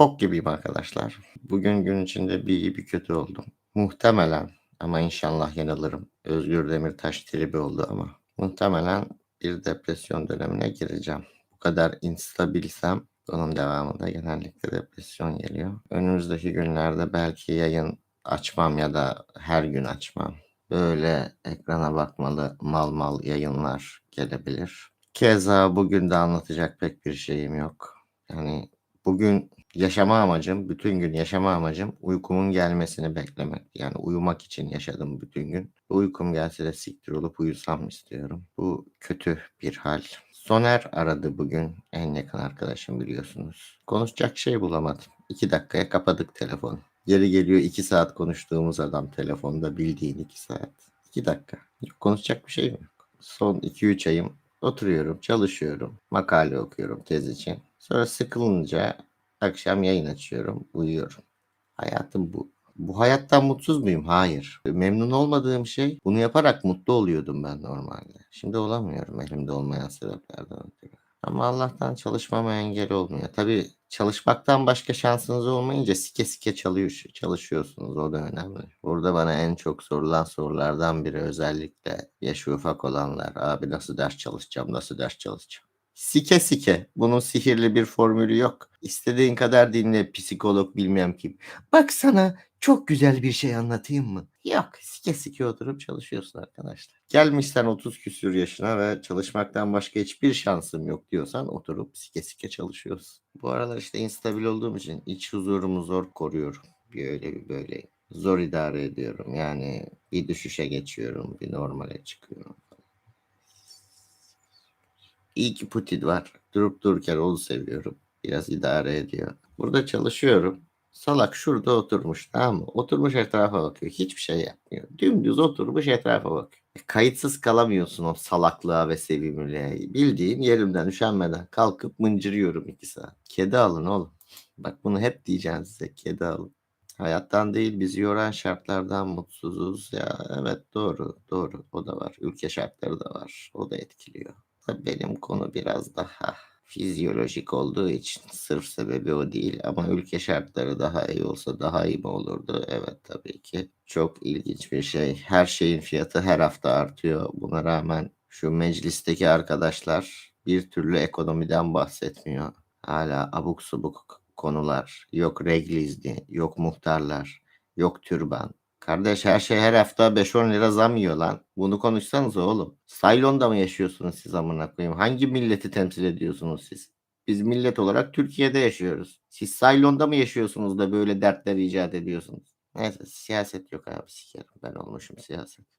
bok gibiyim arkadaşlar. Bugün gün içinde bir iyi bir kötü oldum. Muhtemelen ama inşallah yanılırım. Özgür Demirtaş tribi oldu ama. Muhtemelen bir depresyon dönemine gireceğim. Bu kadar instabilsem onun devamında genellikle depresyon geliyor. Önümüzdeki günlerde belki yayın açmam ya da her gün açmam. Böyle ekrana bakmalı mal mal yayınlar gelebilir. Keza bugün de anlatacak pek bir şeyim yok. Yani bugün yaşama amacım, bütün gün yaşama amacım uykumun gelmesini beklemek. Yani uyumak için yaşadım bütün gün. Uykum gelse de siktir olup uyusam istiyorum. Bu kötü bir hal. Soner aradı bugün. En yakın arkadaşım biliyorsunuz. Konuşacak şey bulamadım. İki dakikaya kapadık telefonu. Geri geliyor iki saat konuştuğumuz adam telefonda bildiğin iki saat. İki dakika. Konuşacak bir şey mi? Son 2-3 ayım oturuyorum, çalışıyorum, makale okuyorum tez için. Sonra sıkılınca akşam yayın açıyorum, uyuyorum. Hayatım bu. Bu hayattan mutsuz muyum? Hayır. Memnun olmadığım şey bunu yaparak mutlu oluyordum ben normalde. Şimdi olamıyorum elimde olmayan sebeplerden ötürü. Ama Allah'tan çalışmama engel olmuyor. Tabii çalışmaktan başka şansınız olmayınca sike sike çalıyor, çalışıyorsunuz. O da önemli. Burada bana en çok sorulan sorulardan biri özellikle yaşı ufak olanlar. Abi nasıl ders çalışacağım, nasıl ders çalışacağım? Sike sike. Bunun sihirli bir formülü yok. İstediğin kadar dinle psikolog bilmem kim. Bak sana çok güzel bir şey anlatayım mı? Yok. Sike sike oturup çalışıyorsun arkadaşlar. Gelmişsen 30 küsür yaşına ve çalışmaktan başka hiçbir şansım yok diyorsan oturup sike sike çalışıyorsun. Bu aralar işte instabil olduğum için iç huzurumu zor koruyorum. Bir öyle bir böyle. Zor idare ediyorum. Yani bir düşüşe geçiyorum, bir normale çıkıyorum. İyi ki Putin var. Durup dururken onu seviyorum. Biraz idare ediyor. Burada çalışıyorum. Salak şurada oturmuş tamam mı? Oturmuş etrafa bakıyor. Hiçbir şey yapmıyor. Dümdüz oturmuş etrafa bakıyor. E, Kayıtsız kalamıyorsun o salaklığa ve sevimliliğe. Bildiğin yerimden üşenmeden kalkıp mıncırıyorum iki saat. Kedi alın oğlum. Bak bunu hep diyeceğim size. Kedi alın. Hayattan değil bizi yoran şartlardan mutsuzuz. Ya evet doğru doğru o da var. Ülke şartları da var. O da etkiliyor. Tabii benim konu biraz daha fizyolojik olduğu için sırf sebebi o değil ama ülke şartları daha iyi olsa daha iyi mi olurdu? Evet tabii ki. Çok ilginç bir şey. Her şeyin fiyatı her hafta artıyor. Buna rağmen şu meclisteki arkadaşlar bir türlü ekonomiden bahsetmiyor. Hala abuk subuk konular. Yok reglizni, yok muhtarlar, yok türban. Kardeş her şey her hafta 5-10 lira zam yiyor lan. Bunu konuşsanız oğlum. Saylon'da mı yaşıyorsunuz siz amına koyayım? Hangi milleti temsil ediyorsunuz siz? Biz millet olarak Türkiye'de yaşıyoruz. Siz Saylon'da mı yaşıyorsunuz da böyle dertler icat ediyorsunuz? Neyse siyaset yok abi sikerim. Ben olmuşum siyaset.